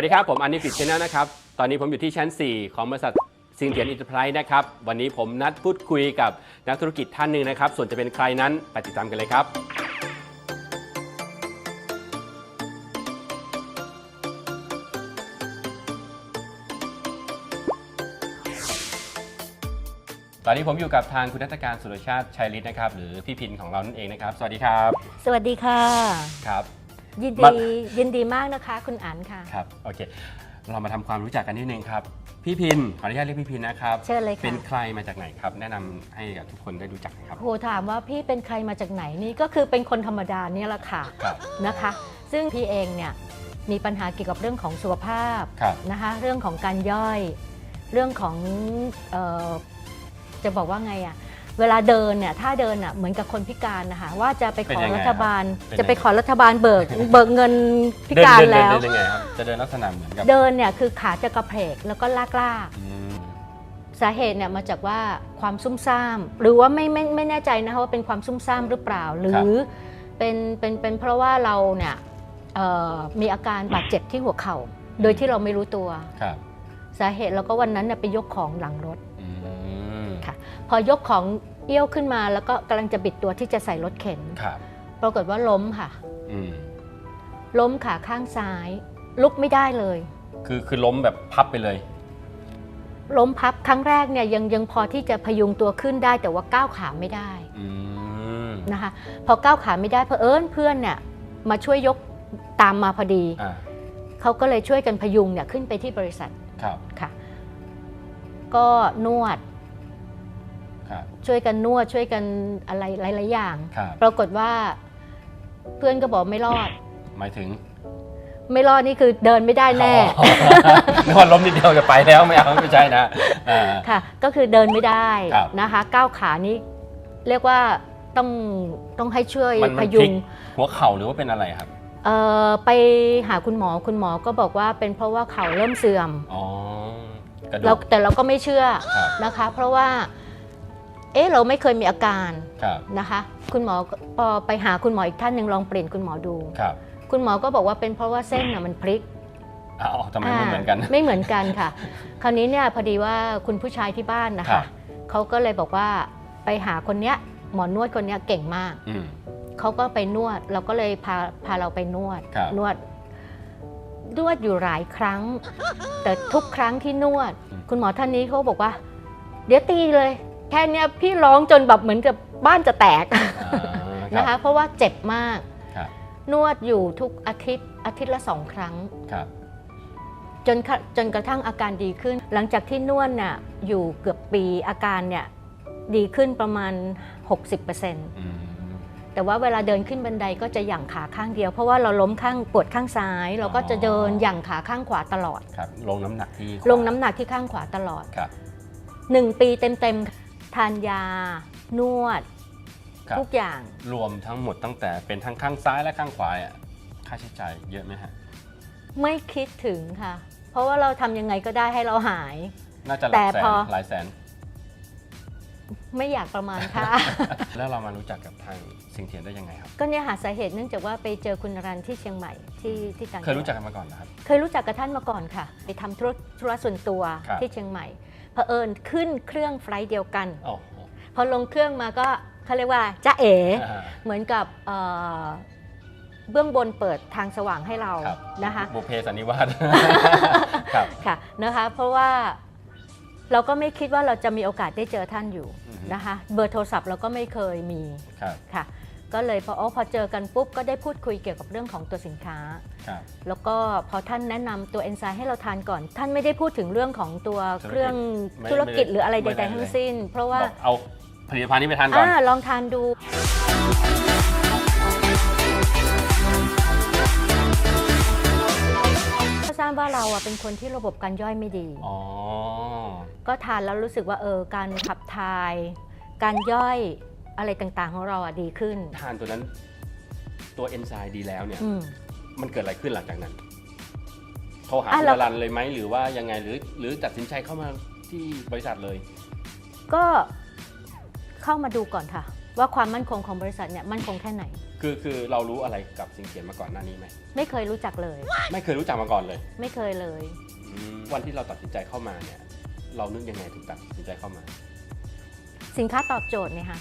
สวัสดีครับ ผมอันนี้ฟิตชแนลนะครับ ตอนนี้ผมอยู่ที่ชั้น 4 ของบริษัทซิงเทียนอินเตอร์ไพรส์นะครับ วันนี้ผมนัดพูดคุยกับนักธุรกิจท่านหนึ่งนะครับ ส่วนจะเป็นใครนั้นไปติดตามกันเลยครับ ตอนนี้ผมอยู่กับทางคุณนัทการสุรชาติชัยฤทธิ์นะครับ หรือพี่พินของเรานั่นเองนะครับ สวัสดีครับ สวัสดีค่ะ ครับ ยินมาดี ยินดีมากนะคะ คุณอันค่ะ ครับ โอเค เรามาทำความรู้จักกันนิดนึงครับ พี่พิน ขออนุญาตเรียกพี่พินนะครับ เชิญเลยค่ะ เป็นใครมาจากไหนครับ แนะนำให้กับทุกคนได้รู้จักหนะครับ โหถามว่าพี่เป็นใครมาจากไหนนี่ก็คือเป็นคนธรรมดาเนี่ยแหละค่ะครับ นะคะ ซึ่งพี่เองเนี่ยมีปัญหาเกี่ยวกับเรื่องของสุขภาพครับ นะคะเรื่องของการย่อย เรื่องของเออจะบอกว่าไงอะ เวลาเดินเนี่ยถ้าเดินอะเหมือนกับคนพิการนะคะว่าจะไปขอรัฐบาลจะไปขอรัฐบาลเบิกเบิกเงินพิการเดินเดินแล้วเดินยังไงครับจะเดินลักษณะเหมือนกับเดินเนี่ยคือขาจะกระเพกแล้วก็ลากลากอืมสาเหตุเนี่ยมาจากว่าความซุ่มซ่าม หรือว่าไม่ไม่ไม่แน่ใจนะคะว่าเป็นความซุ่มซ่ามหรือเปล่า หรือเป็นเป็นเป็นเพราะว่าเราเนี่ยเอ่อมีอาการบาดเจ็บที่หัวเข่า โดยที่เราไม่รู้ตัว ครับสาเหตุเราก็วันนั้นเนี่ยไปยกของหลังรถอืมค่ะ พอยกของเอี้ยวขึ้นมา แล้วก็กำลังจะบิดตัวที่จะใส่รถเข็น ครับปรากฏว่าล้มค่ะ อืมล้มขาข้างซ้าย ลุกไม่ได้เลย คือคือล้มแบบพับไปเลย ล้มพับครั้งแรกเนี่ยยังยังพอที่จะพยุงตัวขึ้นได้แต่ว่าก้าวขาไม่ได้อืมนะคะพอก้าวขาไม่ได้เพอเอิญเพื่อนเนี่ยมาช่วยยกตามมาพอดี อ่าเขาก็เลยช่วยกันพยุงเนี่ยขึ้นไปที่บริษัทครับค่ะ ก็นวด ครับช่วยกันนวดช่วยกันอะไรหลาย ๆ อย่าง ครับปรากฏว่าเพื่อนก็บอกไม่รอด หมายถึงไม่รอดนี่คือเดินไม่ได้แน่ อ๋อนึกว่าล้มนิดเดียวจะไปแล้วไม่เอาไม่ใช่นะอ่า ค่ะ ก็คือเดินไม่ได้ครับนะคะ ก้าวขานี้เรียกว่าต้องต้องให้ช่วยมันพมันพยุลิกงหัวเข่าหรือว่าเป็นอะไรครับเอ่อไปหาคุณหมอคุณหมอก็บอกว่าเป็นเพราะว่าเข่าเริ่มเสื่อมอ๋อกระดูเรากแต่เราก็ไม่เชื่อครับ นะคะ เพราะว่า เอ๊ะเราไม่เคยมีอาการครับนะคะ คุณหมอก็พอไปหาคุณหมออีกท่านหนึ่งลองเปลี่ยนคุณหมอดูครับคุณหมอก็บอกว่าเป็นเพราะว่าเส้นน่ะมันพลิกอ้าวทำไมไม่เหมือนกันาไม่เหมือนกันค่ะ คราวนี้เนี่ยพอดีว่าคุณผู้ชายที่บ้านนะครัคะบเขาก็เลยบอกว่าไปหาคนเนี้ยหมอนวดคนเนี้ยเก่งมากอืมเขาก็ไปนวดเราก็เลยพาพาเราไปนวดครับนวดนวดอยู่หลายครั้ง แต่ทุกครั้งที่นวดอืมคุณหมอท่านนี้เขาบอกว่า เดี๋ยวตีเลย แค่เนี้ยพี่ร้องจนแบบเหมือนกับบ้านจะแตกอ่านะคะ เพราะว่าเจ็บมาก ครับนวดอยู่ทุกอาทิตย์อาทิตย์ละสองครั้ง ครับ จนกระจนกระทั่งอาการดีขึ้น หลังจากที่นวดน่ะอยู่เกือบปีอาการเนี่ยดีขึ้นประมาณ 60%อืม แต่ว่าเวลาเดินขึ้นบันไดก็จะหยั่งขาข้างเดียว เพราะว่าเราล้มข้างปวดข้างซ้าย เราก็จะเดินหยั่งขาข้างขวาตลอด ครับ ลงน้ำหนักที่ขวาลงน้ำหนักที่ข้างขวาตลอด ครับ 1 ปีเต็มๆ ทานยา นวด ครับ ทุกอย่าง รวมทั้งหมดตั้งแต่เป็นทั้งข้างซ้ายและข้างขวาอะค่าใช้จ่ายเยอะไหมฮะ ไม่คิดถึงค่ะ เพราะว่าเราทำยังไงก็ได้ให้เราหาย น่าจะหแต่ลักแสนพอ หลายแสน ไม่อยากประมาณค่ะ แล้วเรามารู้จักกับทางสิงเทียนได้ยังไงครับ ก็เนี่ยหาสาเหตุเนื่องจากว่าไปเจอคุณรันที่เชียงใหม่ที่ที่ต่างเคยรู้จักจังหวัดกันมาก่อนนะครับ เคยรู้จักกับท่านมาก่อนค่ะ ไปทำธุรธุระส่วนตัวครับ ที่เชียงใหม่ เผอิญขึ้นเครื่องไฟลท์เดียวกันโอ้โหพอลงเครื่องมาก็เขาเรียกว่าจ้าเอ๋อ่าเหมือนกับเอ่อเบื้องบนเปิดทางสว่างให้เราครับ นะคะ บุพเพสันนิวาส ครับ ค่ะนะคะเพราะว่าเราก็ไม่คิดว่าเราจะมีโอกาสได้เจอท่านอยู่อือฮึ นะคะเบอร์โทรศัพท์เราก็ไม่เคยมีครับ ค่ะ ก็เลยพออ๋อพอเจอกันปุ๊บก็ได้พูดคุยเกี่ยวกับเรื่องของตัวสินค้า ครับแล้วก็พอท่านแนะนำตัวเอนไซม์ให้เราทานก่อน ท่านไม่ได้พูดถึงเรื่องของตัวเครื่องไม่ธุรกิจไม่ได้หรืออะไรไม่ใดได้ๆทั้เลงยสิ้น เพราะว่า บอกเอาผลิตภัณฑ์นี้ไปทานก่อน อ่าลองทานดู ก็ทราบว่าเราอะเป็นคนที่ระบบการย่อยไม่ดี อ๋อ ก็ทานแล้วรู้สึกว่าเออการขับถ่าย การย่อย อะไรต่างๆของเราอะดีขึ้น ทานตัวนั้นตัวเอนไซม์ดีแล้วเนี่ย อืม มันเกิดอะไรขึ้นหลังจากนั้น โทรหาอะคุณเรา อรันเลยไหมหรือว่ายังไงหรือ หรือตัดสินใจเข้ามาที่บริษัทเลย ก็เข้ามาดูก่อนค่ะ ว่าความมั่นคงของบริษัทเนี่ยมั่นคงแค่ไหน คือคือเรารู้อะไรกับสิงเทียนมาก่อนหน้านี้ไหมไม่เคยรู้จักเลย ไม่เคยรู้จักมาก่อนเลย ไม่เคยเลยอืมวันที่เราตัดสินใจเข้ามาเนี่ย เรานึกยังไงถึงตัดสินใจเข้ามา สินค้าตอบโจทย์เนี่ยค่ะ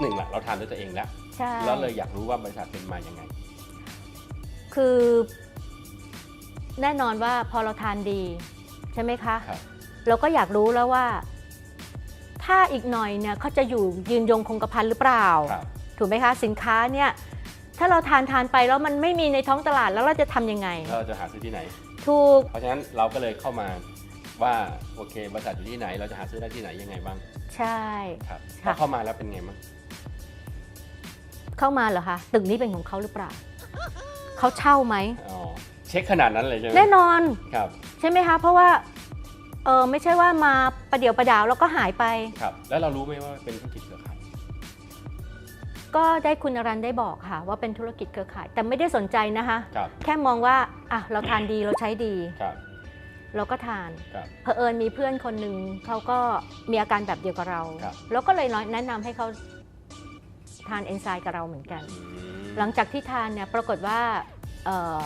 หนึ่งแหละเราทานด้วยตัวเองแล้ว ใช่แล้วเลยอยากรู้ว่าบริษัทเป็นมายังไง คือ แน่นอนว่าพอเราทานดี ใช่ไหมคะ ครับเราก็อยากรู้แล้วว่า ถ้าอีกหน่อยเนี่ยเขาจะอยู่ยืนยงคงกระพันหรือเปล่า ครับถูกไหมคะ สินค้าเนี่ย ถ้าเราทานทานไปแล้วมันไม่มีในท้องตลาดแล้วเราจะทำยังไง แล้วเราจะหาซื้อที่ไหน ถูก เพราะฉะนั้นเราก็เลยเข้ามาว่าโอเคบริษัทอยู่ที่ไหน เราจะหาซื้อได้ที่ไหนยังไงบ้างใช่ ครับพค่ะอเข้ามาแล้วเป็นไงบ้าง เข้ามาเหรอคะตึกนี้เป็นของเขาหรือเปล่าเขาเช่าไหมอ๋อเช็คขนาดนั้นเลยใช่ไหมแน่นอนครับใช่ไหมคะเพราะว่าเออไม่ใช่ว่ามาประเดี๋ยวประดาวแล้วก็หายไปครับ แล้วเรารู้ไหมว่าเป็นธุรกิจเครือข่ายก็ได้คุณอรันได้บอกค่ะ ว่าเป็นธุรกิจเครือข่าย แต่ไม่ได้สนใจนะคะ ครับแค่มองว่าอะเราทานดีเราใช้ดี ครับเราก็ทาน ครับ เผอิญมีเพื่อนคนหนึ่งเขาก็มีอาการแบบเดียวกับเรา ครับ แล้วก็เลยแนะนำให้เขา ทานเอนไซม์กับเราเหมือนกันอืมหลังจากที่ทานเนี่ยปรากฏว่าเอ่อ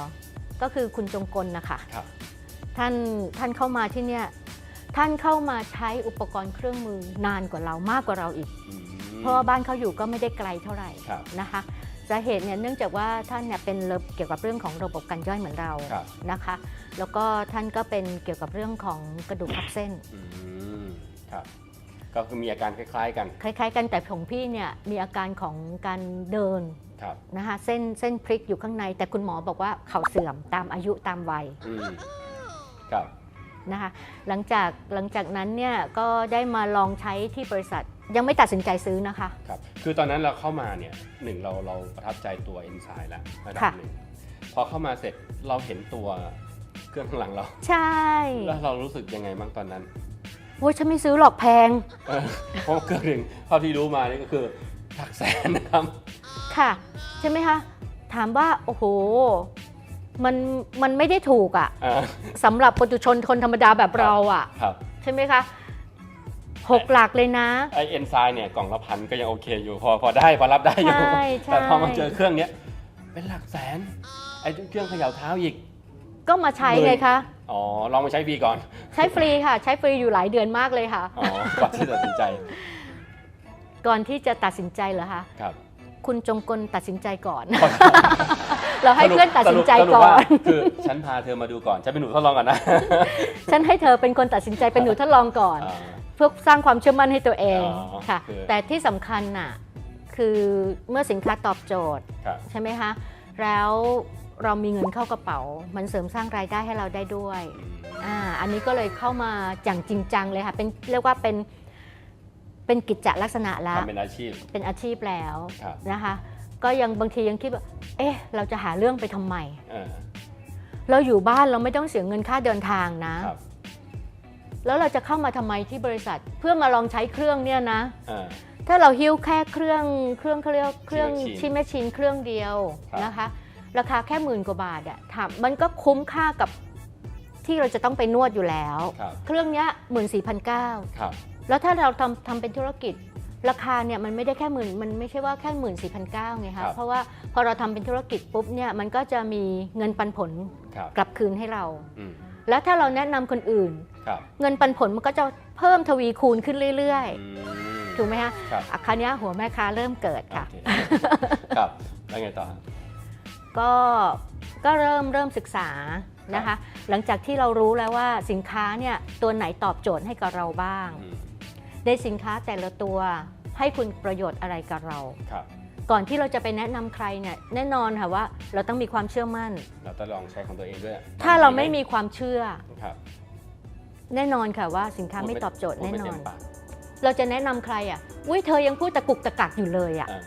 ก็คือคุณจงกลนะคะครับท่านท่านเข้ามาที่เนี่ยท่านเข้ามาใช้อุปกรณ์เครื่องมือนานกว่าเรามากกว่าเราอีกอืมเพราะว่าบ้านเขาอยู่ก็ไม่ได้ไกลเท่าไหร่ครับนะคะสาเหตุเนี่ยเนื่องจากว่าท่านเนี่ยเป็นระเกี่ยวกับเรื่องของระบบการย่อยเหมือนเราครับนะคะ แล้วก็ท่านก็เป็นเกี่ยวกับเรื่องของกระดูกทับเส้นอืมครับ ก็คือมีอาการคล้าย ๆ กันคล้าย ๆ กันแต่ของพี่เนี่ยมีอาการของการเดินครับนะคะเส้นเส้นพลิกอยู่ข้างใน แต่คุณหมอบอกว่าเข่าเสื่อมตามอายุตามวัยอืมครับนะคะหลังจากหลังจากนั้นเนี่ยก็ได้มาลองใช้ที่บริษัทยังไม่ตัดสินใจซื้อนะคะ ครับ คือตอนนั้นเราเข้ามาเนี่ยหนึ่งเราเราประทับใจตัวเอนไซม์แล้วระดับค่ะ หนึ่งพอเข้ามาเสร็จเราเห็นตัวเครื่องข้างหลังเรา ใช่ แล้วเรารู้สึกยังไงบ้างตอนนั้น โอ้ยฉันไม่ซื้อหรอกแพง เออเพราะเครื่องหนึ่งเท่าที่รู้มานี่ก็คือหลักแสนนะครับ ค่ะ ใช่ไหมคะ ถามว่า โอ้โห มันมันไม่ได้ถูกอะ่ะอ่าสำหรับปุถุชนคนธรรมดาแบบเราอะ่ะ ครับ ใช่ไหมคะหกหลักเลยนะ ไอเอนไซม์เนี่ยกล่องละพันก็ยังโอเคอยู่พอพอได้พอรับได้อยู่ ใช่ใช่ แต่พอมาเจอเครื่องเนี้ยเป็นหลักแสน ไอเครื่องเขย่าเท้าอีก ก็มาใช้ไงคะ อ๋อ ลองมาใช้ฟรีก่อน ใช้ฟรีค่ะ ใช้ฟรีอยู่หลายเดือนมากเลยค่ะ อ๋อก่อนที่จะตัดสินใจ ก่อนที่จะตัดสินใจเหรอคะ ครับ คุณจงกลตัดสินใจก่อน เราให้เพื่อนตัดสินใจสรุปก่อว่านคือฉันพาเธอมาดูก่อน ฉันเป็นหนูทดลองก่อนนะ ฉันให้เธอเป็นคนตัดสินใจเป็นหนูทดลองก่อนอ่าเพื่อสร้างความเชื่อมั่นให้ตัวเองอ๋อค่ะคือแต่ที่สำคัญน่ะ คือเมื่อสินค้าตอบโจทย์ครับใช่ไหมคะ แล้ว เรามีเงินเข้ากระเป๋า มันเสริมสร้างรายได้ให้เราได้ด้วยอืมอ่าอันนี้ก็เลยเข้ามาอย่างจริงจังเลยค่ะเป็นเรียกว่าเป็นเป็นกิจจลักษณะแล้วทำเป็นอาชีพเป็นอาชีพแล้วครับนะคะ ก็ยังบางทียังคิดว่าเอ๊ะ เราจะหาเรื่องไปทำไมเออเราอยู่บ้านเราไม่ต้องเสียเงินค่าเดินทางนะครับแล้วเราจะเข้ามาทำไมที่บริษัทเพื่อมาลองใช้เครื่องเนี่ยนะเออถ้าเราหิ้วแค่เครื่องเครื่องเขาเรียกเครื่องชิชิมมแมแมชชชีชีนนเครื่องเดียวครับนะคะ ราคาแค่หมื่นกว่าบาทอะถามมันก็คุ้มค่ากับที่เราจะต้องไปนวดอยู่แล้ว ครับ เครื่องเนี้ยหมื่นสี่พันเก้าครับ แล้วถ้าเราทำทำเป็นธุรกิจ ราคาเนี่ยมันไม่ได้แค่หมื่นมันไม่ใช่ว่าแค่หมื่นสี่พันเก้าไงครัคะบ เพราะว่าพอเราทำเป็นธุรกิจปุ๊บเนี่ยมันก็จะมีเงินปันผลครับกลับคืนให้เรา อืมแล้วถ้าเราแนะนำคนอื่น ครับเงินปันผลมันก็จะเพิ่มทวีคูณขึ้นเรื่อยอืม ๆ ถูกไหมคะครับ อะคราวเนี้ยหัวแม่ค้าเริ่มเกิดค่ะ โอเคครับแล้วไงต่อ ก็ก็เริ่มเริ่มศึกษานะคะ หลังจากที่เรารู้แล้วว่าสินค้าเนี่ยตัวไหนตอบโจทย์ให้กับเราบ้างอืมในสินค้าแต่ละตัวให้คุณประโยชน์อะไรกับเราครับก่อนที่เราจะไปแนะนำใครเนี่ยแน่นอนค่ะว่าเราต้องมีความเชื่อมั่น เราต้องลองใช้ของตัวเองด้วย ถ้าเราไม่มีความเชื่อครับแน่นอนค่ะว่าสินค้าไม่พูดตอบโจทย์พูดแน่ไม่นอเต็นมปากเราจะแนะนำใครอะ อุ้ยเธอยังพูดตะกุกตะกักอยู่เลยอะอ่า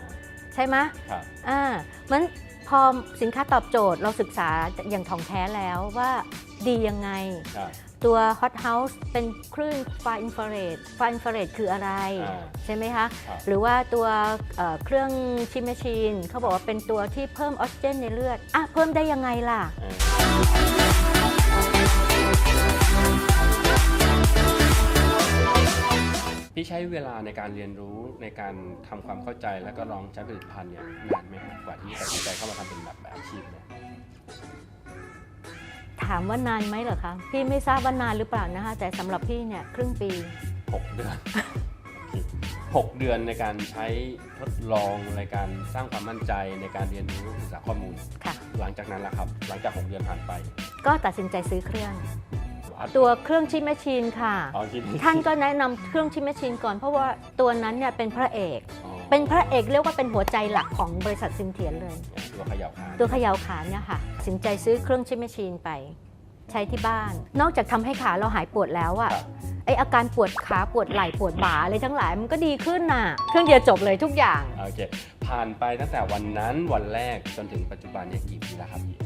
ใช่ไหมครับอ่ามัน พอสินค้าตอบโจทย์เราศึกษาอย่างถ่องแท้แล้วว่าดียังไงครับตัว Hot House เป็นคลื่นไฟอินฟราเรดไฟอินฟราเรดคืออะไรอ่าใช่ไหมคะครับหรือว่าตัวเอ่อเครื่องชิมแมชชีนเขาบอกว่าเป็นตัวที่เพิ่มออกซิเจนในเลือดอะเพิ่มได้ยังไงล่ะ ใช้ช้เวลาในการเรียนรู้ในการทำความเข้าใจแล้วก็ลองใช้ผลิตภัณฑ์เนี่ยนานไหมครับกว่าที่ตัดสินใจเข้ามาทำเป็นแบบอาชีพเนี่ยถามว่านานไหมเหรอคะ พี่ไม่ทราบว่านานหรือเปล่านะคะ แต่สำหรับพี่เนี่ยครึ่งปีหกเดือนโอเคหกเดือนในการใช้ทดลองในการสร้างความมั่นใจในการเรียนรู้ศึกษาข้อมูลค่ะหลังจากนั้นล่ะครับ หลังจากหกเดือนผ่านไป ก็ตัดสินใจซื้อเครื่อง ตัวเครื่องชิมแมชชีนค่ะ อ๋อคิดท่านก็แนะนำเครื่องชิมแมชชีนก่อน เพราะว่าตัวนั้นเนี่ยเป็นพระเอก อ๋อเป็นพระเอกเรียกว่าเป็นหัวใจหลักของบริษัทซิมเทียนเลย ตัวเขย่าขาตัวเขย่าขาเนี่ยค่ะตัดสินใจซื้อเครื่องชิมแมชชีนไป ใช้ที่บ้าน นอกจากทำให้ขาเราหายปวดแล้วอะครับไออาการปวดขาปวดไหล่ปวดบ่าอะไรทั้งหลายมันก็ดีขึ้นน่ะ เครื่องเดียวจบเลยทุกอย่าง โอเค ผ่านไปตั้งแต่วันนั้นวันแรกจนถึงปัจจุบันเนี่ยกี่ปีแล้วครับพี่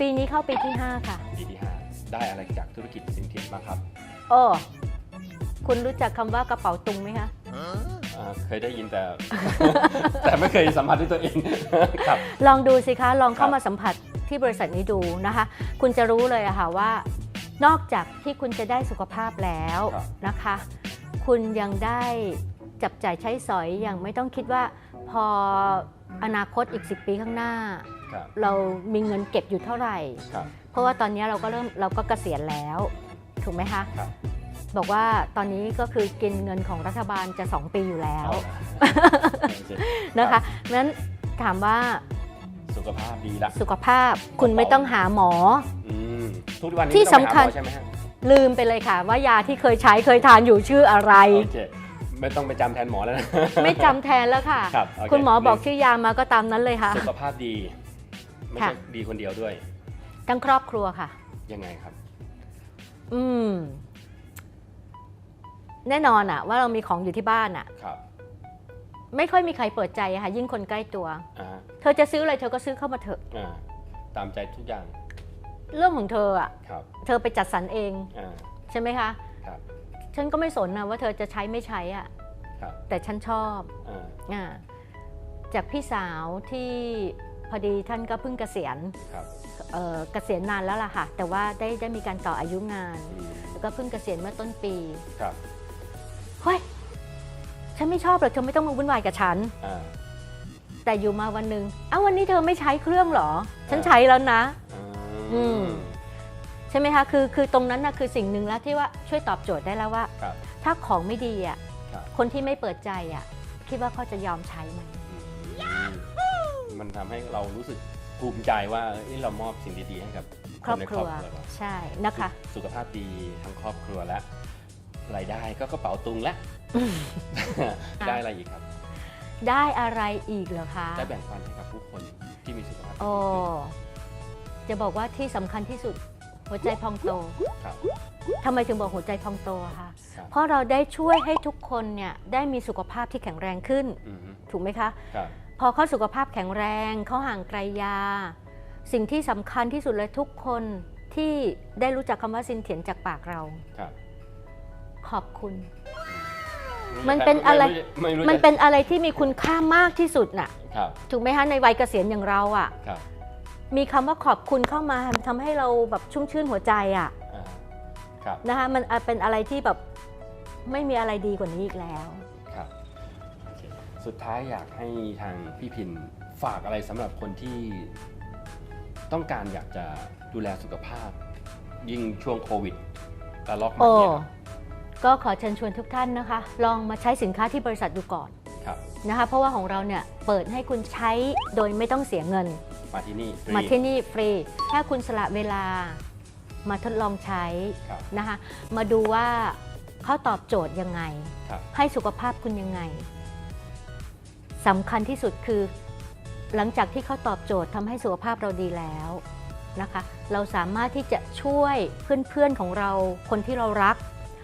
ปีนี้เข้าปีที่ 5 ค่ะปีที่ห้า ได้อะไรจากธุรกิจสินเทียนบ้างครับโอ้คุณรู้จักคำว่ากระเป๋าตุงไหมคะ อ่าเคยได้ยินแต่ แต่ไม่เคยสัมผัสด้วยตัวเอง ครับ ลองดูสิคะ ลองเข้าครับมาสัมผัสที่บริษัทนี้ดูนะคะ คุณจะรู้เลยอะค่ะว่า นอกจากที่คุณจะได้สุขภาพแล้วนะคะ คุณยังได้จับจ่ายใช้สอยอย่างไม่ต้องคิดว่าพออนาคตอีก 10 ปีข้างหน้า ครับ เรามีเงินเก็บอยู่เท่าไหร่ ครับเพ ราะว่าตอนนี้เราก็เริ่มเราก็เกษียณแล้ว ถูกไหมคะครับ บอกว่าตอนนี้ก็คือกินเงินของรัฐบาลจะ 2 ปีอยู่แล้วเอาละโอเคนะคะนั้นถามว่าสุขภาพดีละ สุขภาพคุณไม่ต้องหาหมอ อืมทุกวันนี้ที่ไม่ต้องไปหาสำคัญหมอใช่ไหมฮะลืมไปเลยค่ะ ว่ายาที่เคยใช้เคยทานอยู่ชื่ออะไร โอเคไม่ต้องไปจำแทนหมอแล้วนะ ไม่จำแทนแล้วค่ะ ครับโเคุณหมอบอกชื่อยามาก็ตามนั้นเลยค่ะ สุขภาพดี ไม่ค่ะใช่ดีคนเดียวด้วย ทั้งครอบครัวค่ะ ยังไงครับ อืม แน่นอนอะว่าเรามีของอยู่ที่บ้านอะครับไม่ค่อยมีใครเปิดใจอะค่ะ ยิ่งคนใกล้ตัว อ่าเธอจะซื้ออะไรเธอก็ซื้อเข้ามาเถอะ อ่าตามใจทุกอย่างเรื่องของเธออะครับเธอไปจัดสรรเอง อ่าใช่ไหมคะ ครับฉันก็ไม่สนนะว่าเธอจะใช้ไม่ใช้อะครับแต่ฉันชอบอ่าอ่าจากพี่สาวที่พอดีท่านก็เพิ่งเกษียณ ครับ เอ่อเกษียณนานแล้วล่ะค่ะ แต่ว่าได้ได้มีการต่ออายุงานอืมแล้วก็เพิ่งเกษียณเมื่อต้นปีครับเฮ้ยฉันไม่ชอบหรอกเธอไม่ต้องมาวุ่นวายกับฉันอ่าแต่อยู่มาวันหนึ่งอ้าววันนี้เธอไม่ใช้เครื่องเหรอ ฉันใช้แล้วนะ อืมใช่ไหมคะคือคือตรงนั้นนะคือสิ่งหนึ่งแล้วที่ว่าช่วยตอบโจทย์ได้แล้วว่าครับถ้าของไม่ดีอะครับคนที่ไม่เปิดใจอะคิดว่าเขาจะยอมใช้ไหมอืมมันทำให้เรารู้สึก ภูมิใจว่าเอ้ยเรามอบสิ่งดีๆให้กับครอบนในครัวเราใช่นะคะ สุขภาพดีทั้งครอบครัวและรายได้ก็กระเป๋าตุงและ ได้อะไรอีกครับ ได้อะไรอีกเหรอคะได้แบ่งปันให้กับผู้คนที่มีสุขภาพที่โอ้ดีขึ้นจะบอกว่าที่สำคัญที่สุดหัวใจพองโตครับ ทำไมถึงบอกหัวใจพองโตอะคะครับ เพราะเราได้ช่วยให้ทุกคนเนี่ยได้มีสุขภาพที่แข็งแรงขึ้น อือฮึถูกไหมคะ ครับ พอเขาสุขภาพแข็งแรงเขาห่างไกลยา สิ่งที่สำคัญที่สุดเลยทุกคนที่ได้รู้จักคำว่าซินเถียนจากปากเราครับ ขอบคุณ มันเป็นอะไรไม่รู้มันจะเป็นอะไรที่มีคุณค่ามากที่สุดน่ะครับถูกไหมคะในวัยเกษียณอย่างเราอะ่ะครับมีคำว่าขอบคุณเข้ามาทำให้เราแบบชุ่มชื่นหัวใจอะ่ะอ่าครับนะคะมันอะเป็นอะไรที่แบบไม่มีอะไรดีกว่านี้อีกแล้วครับโอเค สุดท้ายอยากให้ทางพี่พินฝากอะไรสำหรับคนที่ต้องการอยากจะดูแลสุขภาพ ยิ่งช่วงโควิดระลอกใหม่โอ้เนี่ยครับก็ขอเชิญชวนทุกท่านนะคะ ลองมาใช้สินค้าที่บริษัทดูก่อนครับ นะคะ เพราะว่าของเราเนี่ยเปิดให้คุณใช้โดยไม่ต้องเสียเงิน มาที่นี่ฟรีมาที่นี่ฟรี ถ้าคุณสละเวลามาทดลองใช้ครับ นะคะ มาดูว่าเขาตอบโจทย์ยังไง ครับ ให้สุขภาพคุณยังไง สำคัญที่สุดคือ หลังจากที่เขาตอบโจทย์ทำให้สุขภาพเราดีแล้วนะคะ เราสามารถที่จะช่วยเพื่อนๆของเราคนที่เรารัก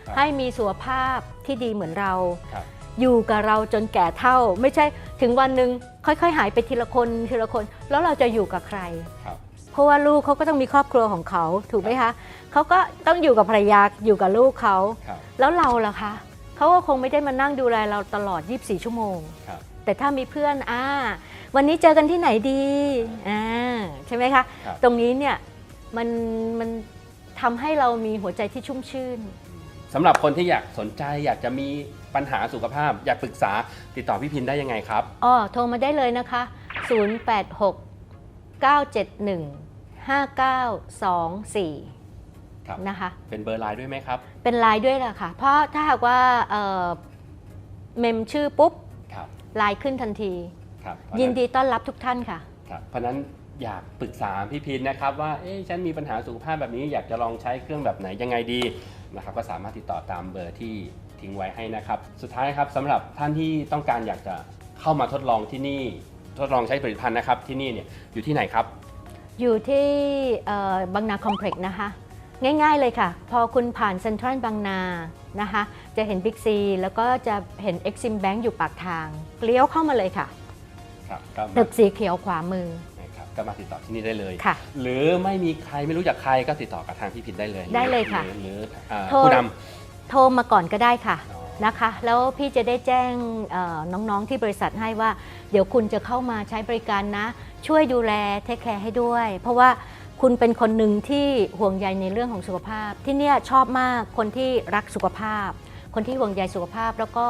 ครับให้มีสุขภาพที่ดีเหมือนเรา ครับ อยู่กับเราจนแก่เท่า ไม่ใช่ถึงวันหนึ่งค่อยๆ หายไปทีละคนทีละคน แล้วเราจะอยู่กับใคร ครับ เพราะว่าลูกเขาก็ต้องมีครอบครัวของเขาถูกไหมคะเขาก็ต้องอยู่กับภรรยาอยู่กับลูกเขา ครับ แล้วเราล่ะคะเขาก็คงไม่ได้มานั่งดูแลเราตลอด 24 ชั่วโมง ครับ แต่ถ้ามีเพื่อนอ่าวันนี้เจอกันที่ไหนดีอ่าใช่ไหมคะ ครับ ตรงนี้เนี่ยมันมันทำให้เรามีหัวใจที่ชุ่มชื่น สำหรับคนที่อยากสนใจอยากจะมีปัญหาสุขภาพ อยากปรึกษาติดต่อพี่พินได้ยังไงครับ อ๋อโทรมาได้เลยนะคะ 086 971 5924 ครับ นะคะ เป็นเบอร์ไลน์ด้วยไหมครับ เป็นไลน์ด้วยล่ะค่ะ เพราะถ้าหากว่าเอ่อเมมชื่อปุ๊บครับ ไลน์ขึ้นทันที ครับเพราะฉะยินนั้นดีต้อนรับทุกท่านค่ะ ครับเพราะฉะนั้นอยากปรึกษาพี่พินนะครับว่าเอ๊ะฉันมีปัญหาสุขภาพแบบนี้อยากจะลองใช้เครื่องแบบไหนยังไงดีนะครับก็สามารถติดต่อตามเบอร์ที่ทิ้งไว้ให้นะครับ สุดท้ายครับสำหรับท่านที่ต้องการอยากจะเข้ามาทดลองที่นี่ทดลองใช้ผลิตภัณฑ์นะครับที่นี่เนี่ยอยู่ที่ไหนครับ อยู่ที่เอ่อบางนาคอมเพล็กซ์นะคะ ง่าย ๆเลยค่ะ พอคุณผ่านเซ็นทรัลบางนานะคะ จะเห็นบิ๊กซีแล้วก็จะเห็น Exim Bank อยู่ปากทาง เลี้ยวเข้ามาเลยค่ะ ครับก็ตึมากสีเขียวขวามือนะครับก็มาติดต่อที่นี่ได้เลย ค่ะ หรือไม่มีใครไม่รู้จักใครก็ติดต่อกับทางพี่พินได้เลยได้เลยค่ะ หรือหรืออ่าโทรผู้นโทรมาก่อนก็ได้ค่ะำอ๋อ นะคะ แล้วพี่จะได้แจ้งเอ่อน้องๆที่บริษัทให้ว่า เดี๋ยวคุณจะเข้ามาใช้บริการนะ ช่วยดูแลเทคแคร์ให้ด้วย เพราะว่า คุณเป็นคนหนึ่งที่ห่วงใยในเรื่องของสุขภาพ ที่เนี่ยชอบมากคนที่รักสุขภาพ คนที่ห่วงใยสุขภาพ แล้วก็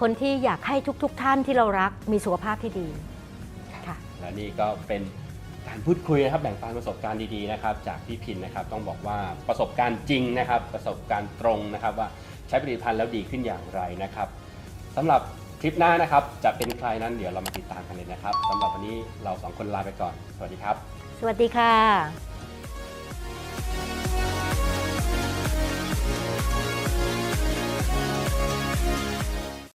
คนที่อยากให้ทุก ๆทท่านที่เรารักมีสุขภาพที่ดีค่ะและนี่ก็เป็นการพูดคุยนะครับแบ่งปันประสบการณ์ดีๆนะครับ จากพี่พินนะครับต้องบอกว่าประสบการณ์จริงนะครับ ประสบการณ์ตรงนะครับว่าใช้ผลิตภัณฑ์แล้วดีขึ้นอย่างไรนะครับสำหรับคลิปหน้านะครับ จะเป็นใครนั้นเดี๋ยวเรามาติดตามกันเลยนะครับสำหรับวันนี้เราสองคนลาไปก่อน สวัสดีครับ สวัสดีค่ะ